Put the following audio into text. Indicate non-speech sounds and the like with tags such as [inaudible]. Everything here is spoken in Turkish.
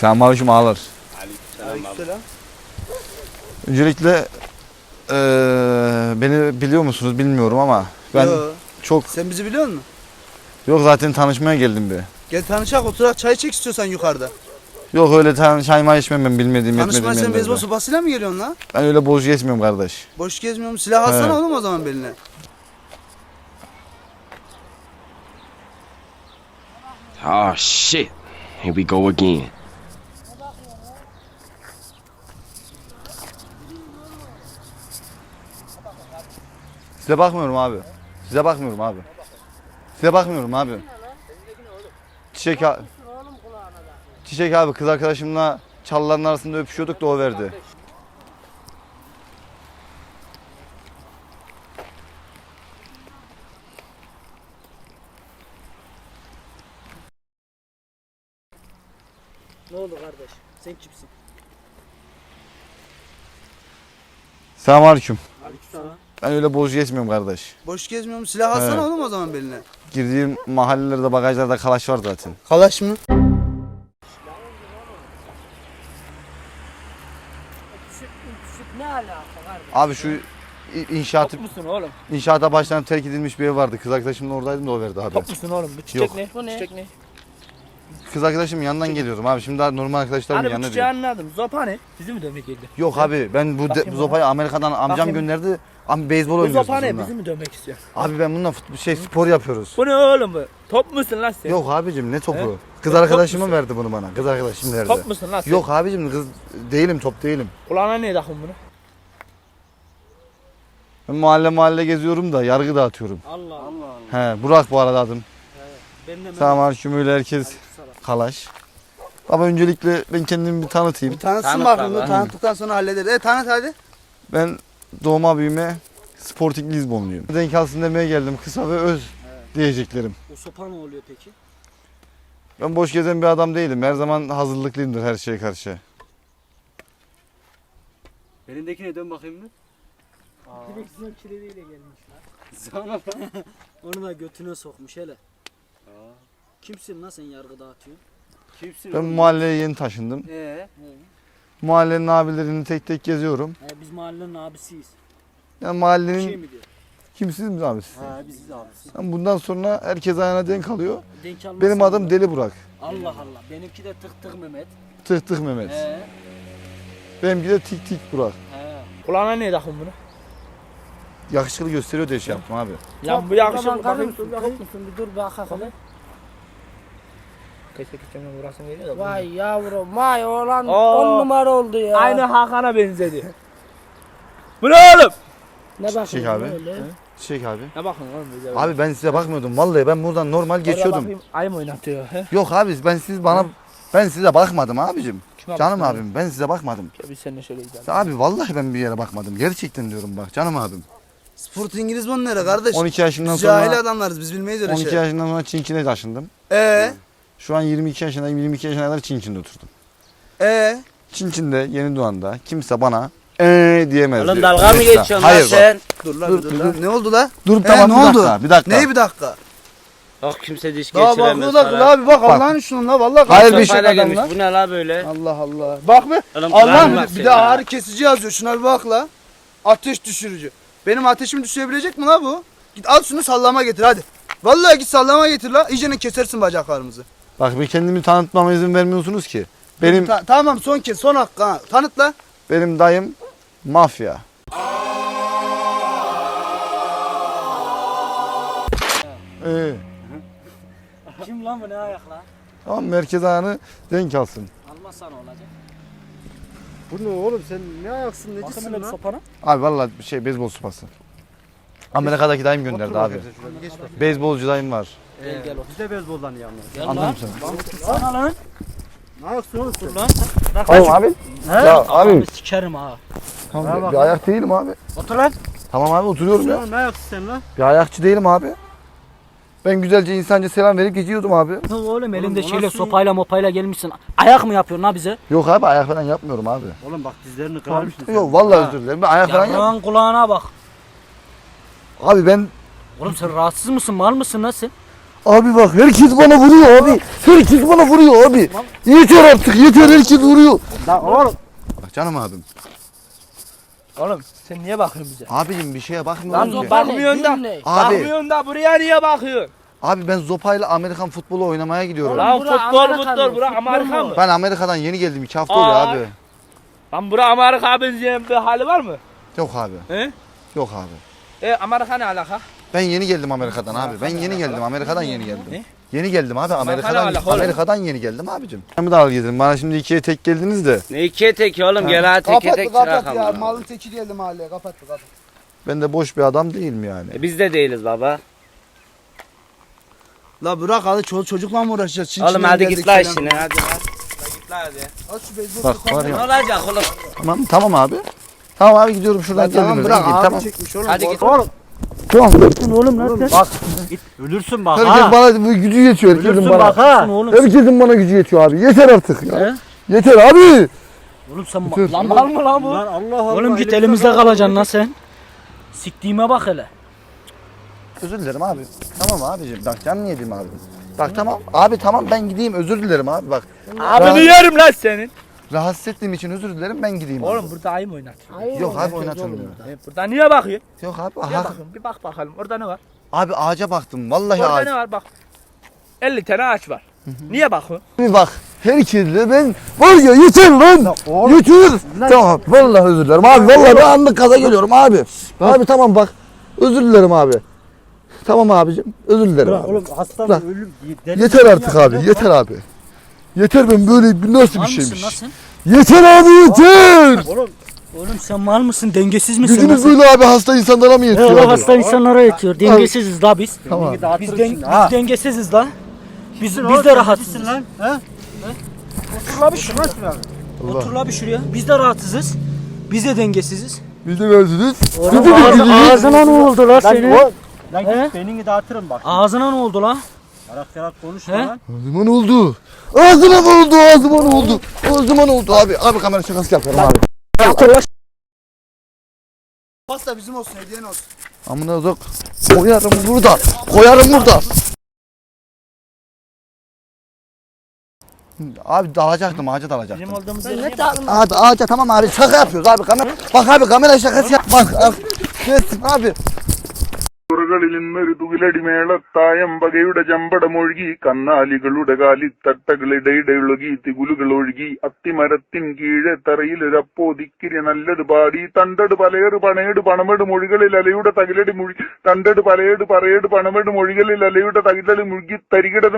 Selamünaleyküm ağalar. Aleykümselam. Öncelikle eee, beni biliyor musunuz bilmiyorum ama ben Yo, çok Sen bizi biliyor musun? yok zaten tanışmaya geldim bir. Gel tanışak oturak çay çek istiyorsan yukarıda. Yok öyle tan çayma içmem ben bilmediğim Tanışmaya etmediğim sen yerlerde. beyzbol sopasıyla mı geliyorsun lan? Ben öyle boş geçmiyorum kardeş. Boş gezmiyorum. Silah alsana Evet. oğlum o zaman beline. Oh shit. Here we go again. Size bakmıyorum abi. Size bakmıyorum abi. Size bakmıyorum abi. Çiçek abi. Çiçek abi kız arkadaşımla çalıların arasında öpüşüyorduk da o verdi. Ne oldu kardeş? Sen kimsin? Selamünaleyküm. Ben öyle boş geçmiyorum kardeş. Boş gezmiyorum. Silah alsana Evet. oğlum o zaman beline. Girdiğim mahallelerde bagajlarda kalaş var zaten. Kalaş mı? Küçük, küçük ne alaka kardeş? Abi şu i- inşaatı Top musun oğlum? inşaata baştan terk edilmiş bir ev vardı. Kız arkadaşımla oradaydım da o verdi abi. Top musun oğlum? Bu çiçek Yok. ne? Bu ne? Çiçek ne? Kız arkadaşımın yanından geliyorum abi. Şimdi daha normal arkadaşlarımın Hani bu yanına çiçeği değil. anladım. Zopa ne? Bizi mi dövmek geldi? Yok abi ben bu, de, Bakayım bu ya. sopayı Amerika'dan amcam Bakayım. gönderdi. Abi beyzbol Bu oynuyoruz zopa ne? bununla. Bizi mi dövmek istiyor? Abi ben bununla futbol şey spor yapıyoruz. Bu ne oğlum bu? Top musun lan sen? Yok abicim ne topu? He? Kız Top arkadaşım musun? verdi bunu bana. Kız arkadaşım verdi. Top musun lan sen? Yok abicim kız değilim top değilim. Kulağına ne takın bunu? Ben mahalle mahalle geziyorum da yargı dağıtıyorum. Allah Allah. He Burak bu arada adım. Ben de Selamünaleyküm öyle herkes kalaş. Ama öncelikle ben kendimi bir tanıtayım. Bir tanıtsın Tanıt abi. Tanıttıktan sonra hallederiz. E tanıt hadi. Ben doğma büyüme Sporting Lizbonluyum. Denk alsın demeye geldim kısa ve öz diyeceklerim. O sopa ne oluyor peki? Ben boş gezen bir adam değilim. Her zaman hazırlıklıyımdır her şeye karşı. Elindekine dön bakayım bir. Direksiyon kilidиyle gelmiş lan. Sana [laughs] Onu da götüne sokmuş hele. Kimsin lan sen yargı dağıtıyorsun? Kimsin Ben mahalleye yeni taşındım. Ee, Mahallenin abilerini tek tek geziyorum. He, biz mahallenin abisiyiz. Yani Bir mahallenin şey mi diyor? mi abisi? ha biziz abisi. Yani bundan sonra herkes ayağına denk alıyor. Denk Benim adım. Deli Burak. Allah Allah. Benimki de tık tık Mehmet. Tık tık Mehmet. He. Benimki de tik tik Burak. He. Kulağına ne takın bunu? Yakışıklı gösteriyor diye şey yaptım abi. Ya bu yakışıklı bakayım, bakayım. dur Top musun? Bir dur bir bakalım. Keşke küçüğümün burasını veriyor da. Vay yavrum vay oğlan Aa. on numara oldu ya. Aynı Hakan'a benzedi. Bu ne oğlum? Ne bakıyorsun Çek abi. öyle? Çek abi. Ne bakın oğlum bize. Abi ben size bakmıyordum. Vallahi ben buradan normal geçiyordum. Ay mı oynatıyor? He? Yok abi ben siz bana ben size bakmadım abicim. Kime Canım baktın? abim ben size bakmadım. Gel Biz seninle şöyle gidelim. Abi vallahi ben bir yere bakmadım. Gerçekten diyorum bak canım abim. Sport İngiliz bunun nere kardeş? 12 yaşından cahil sonra adamlarız. Biz bilmeyiz öyle 12 şey. yaşından sonra Çinkin'e taşındım. Ee, Şu an 22 yaşındayım. 22 yaşına kadar Çinkin'de oturdum. ee. Çinkin'de Yeni Doğan'da kimse bana eee diyemez. Oğlum diyor. dalga mı Mesela. geçiyorsun lan Hayır bak. sen? Dur lan Dur, dur, dur, lan. Ne oldu la? Dur Ee, tamam ne bir oldu? dakika. Bir dakika. Neyi bir dakika? Bak kimse diş Daha geçiremez bakıyor da kıl abi bak Allah'ın şunun la vallahi Hayır, bir şey adam gelmiş. la. Bu ne la böyle? Allah Allah. Bak be. Oğlum Allah kulağını bak bir de ağrı kesici yazıyor. Şuna bir bak la. Ateş düşürücü. Benim ateşimi düşürebilecek mi la bu? Git al şunu sallama getir hadi. Vallahi git sallama getir la. İyice kesersin bacaklarımızı. Bak bir kendimi tanıtmama izin vermiyorsunuz ki. Benim Ta- tamam son kez son hakkı ha. Tanıt la. benim dayım mafya. Ee, Kim lan bu ne ayak lan? tamam merkez ayağını denk alsın. Almazsan olacak. Bu ne oğlum sen ne ayaksın Bakın hele bir sopana. Abi vallahi bir şey beyzbol sopası. Amerika'daki dayım gönderdi abi. Beyzbolcu dayım var. Gel gel otur. Biz de beyzboldan yalnız. Gel Anladın lan. mı sen? Sana lan. Ne ayaksın oğlum sen? Dur lan. Bak Tamam abi. Ya abi. Abi sikerim ha. Tamam, bir ayak değilim abi. Otur lan. Tamam abi oturuyorum ya. Ne ayaksın sen lan? Bir ayakçı değilim abi. Ben güzelce insanca selam verip geçiyordum abi. Ne oğlum elinde o şeyle nasıl- sopayla mopayla gelmişsin. Ayak mı yapıyorsun ha bize? Yok abi ayak falan yapmıyorum abi. Oğlum bak dizlerini kırarmışsın sen. Yok vallahi özür dilerim. Ben ayak falan yap. Yavrağın kulağına bak. Abi ben Oğlum sen rahatsız mısın mal mısın lan sen? Abi bak herkes bana vuruyor abi. Herkes bana vuruyor abi. Yeter artık yeter herkes vuruyor. Lan oğlum. Bak canım abim. Oğlum sen niye bakıyorsun bize? Abicim bir şeye Lan bakmıyorum ki. dur bakmıyorsun da. Abi, Bakmıyorsun da buraya niye bakıyorsun? abi ben zopayla Amerikan futbolu oynamaya gidiyorum. Lan bura futbol Amerika futbol mı? bura Futbol Amerika mu? mı? Ben Amerika'dan yeni geldim. iki hafta Aa. oluyor abi. Lan bura Amerika benzeyen bir hali var mı? Yok abi. He? Yok abi. E Amerika ne alaka? Ben yeni geldim Amerika'dan abi. Ben yeni geldim. Amerika'dan yeni geldim. Ne? Yeni geldim abi. Amerika'dan oğlum? Amerika'dan yeni geldim abicim. Ben bir dalga getirin. Bana şimdi ikiye tek geldiniz de. Ne ikiye tek oğlum gel hadi teke Kapat tek kapat ya. Malın teki geldi mahalleye. Kapat kapat. Ben de boş bir adam değilim yani. E biz de değiliz baba. La bırak hadi çoluk çocukla mı uğraşacağız? Çin Oğlum çin'den hadi geldik git lan falan. işine hadi lan. Hadi git lan hadi. Al şu beyzbol Bak sopağı. var Ne olacak oğlum? Tamam tamam abi. Tamam abi gidiyorum şuradan Lan tamam bırak abi tamam. çekmiş oğlum. Hadi git. Oğlum. Tamam. Oğlum lan sen. Bak git ölürsün bak Herkes ha. bana bu gücü yetiyor. Herkesin Ölürsün bana. bak ha. Oğlum, Herkesin bana gücü yetiyor abi. Yeter artık ya. He? Yeter abi. oğlum sen Yeter. Lan mal mı lan bu? Lan Allah Allah. Oğlum git elimizde kalacaksın lan sen. Siktiğime bak hele. Özür dilerim abi. Tamam abicim. Bak canını yedim abi. Bak tamam. Abi tamam ben gideyim özür dilerim abi bak. Abini yerim lan senin. Rahatsız ettiğim için özür dilerim ben gideyim. abi. Oğlum burada ayı mı oynatıyor? Yok abi oynatılmıyor. E, burada niye bakıyorsun? Yok abi. Niye bakıyorsun? Bir bak bakalım orada ne var? Abi ağaca baktım. Vallahi Orada ağaç. ne var bak. 50 tane ağaç var. Niye bakıyorsun? Bir bak. Herkesle ben var ya yeter lan. Yeter. Tamam. Vallahi özür dilerim abi. Vallahi ben anlık kaza geliyorum abi. Abi tamam bak. Özür dilerim abi. Tamam abicim. Özür dilerim Bırak abi. oğlum hasta Bırak. ölüm. Yeter artık ya? abi. Yeter abi. Yeter ben böyle bir nasıl Mal bir mısın lan şeymiş. sen? Yeter abi yeter. Oğlum Oğlum sen mal mısın? Dengesiz misin? Gücünüz lan böyle abi hasta insanlara mı He yetiyor oğlum abi? hasta insanlara yetiyor. Dengesiziz la biz. Tamam. Biz, den- biz dengesiziz la. Biz, biz de rahatsızız. lan? Otur la bir şuraya. Otur la bir şuraya. Biz de rahatsızız. Biz de dengesiziz. Biz de versiniz. Siz de versiniz. ağzına ne oldu la Lan senin? o- Lan He? git beynini dağıtırım bak. Ağzına ne oldu la? Yarak yarak konuşma He? lan. Ağzıma ne oldu? Ağzıma ne oldu? Ağzıma ne oldu? Ağzıma ne oldu abi? Abi kamera şakası yapıyorum abi. Pasta bizim olsun hediyen olsun. Amına zok. Koyarım burada. Koyarım burada. Abi dalacaktım ağaca dalacaktım. Bizim olduğumuz Ne yere dağılma. Abi ağaca tamam abi şaka yapıyoruz abi kamera. Bak abi kamera şakası yap. Bak abi. Kestim abi. ുകളിൽ നിന്നൊരു തുകിലടി മേളത്തായം വകയുടെ ചമ്പടമൊഴുകി കന്നാലികളുടെ കാലിത്തട്ടകളിടയിടൊഴുകി തികുലുകൾ ഒഴുകി അത്തിമരത്തിൻ കീഴെ തറയിലൊരപ്പോ ദിക്കിരി നല്ലത് പാടി തണ്ടട് പലയേട് പണയേട് പണമെട് മൊഴികളിൽ അലയുടെ തകിലടി മുഴുകി തണ്ടട് പലയേട് പറയേട് പണമെട് മൊഴികളിൽ അലയുടെ തകിലടി മുഴുകി തരികിടത്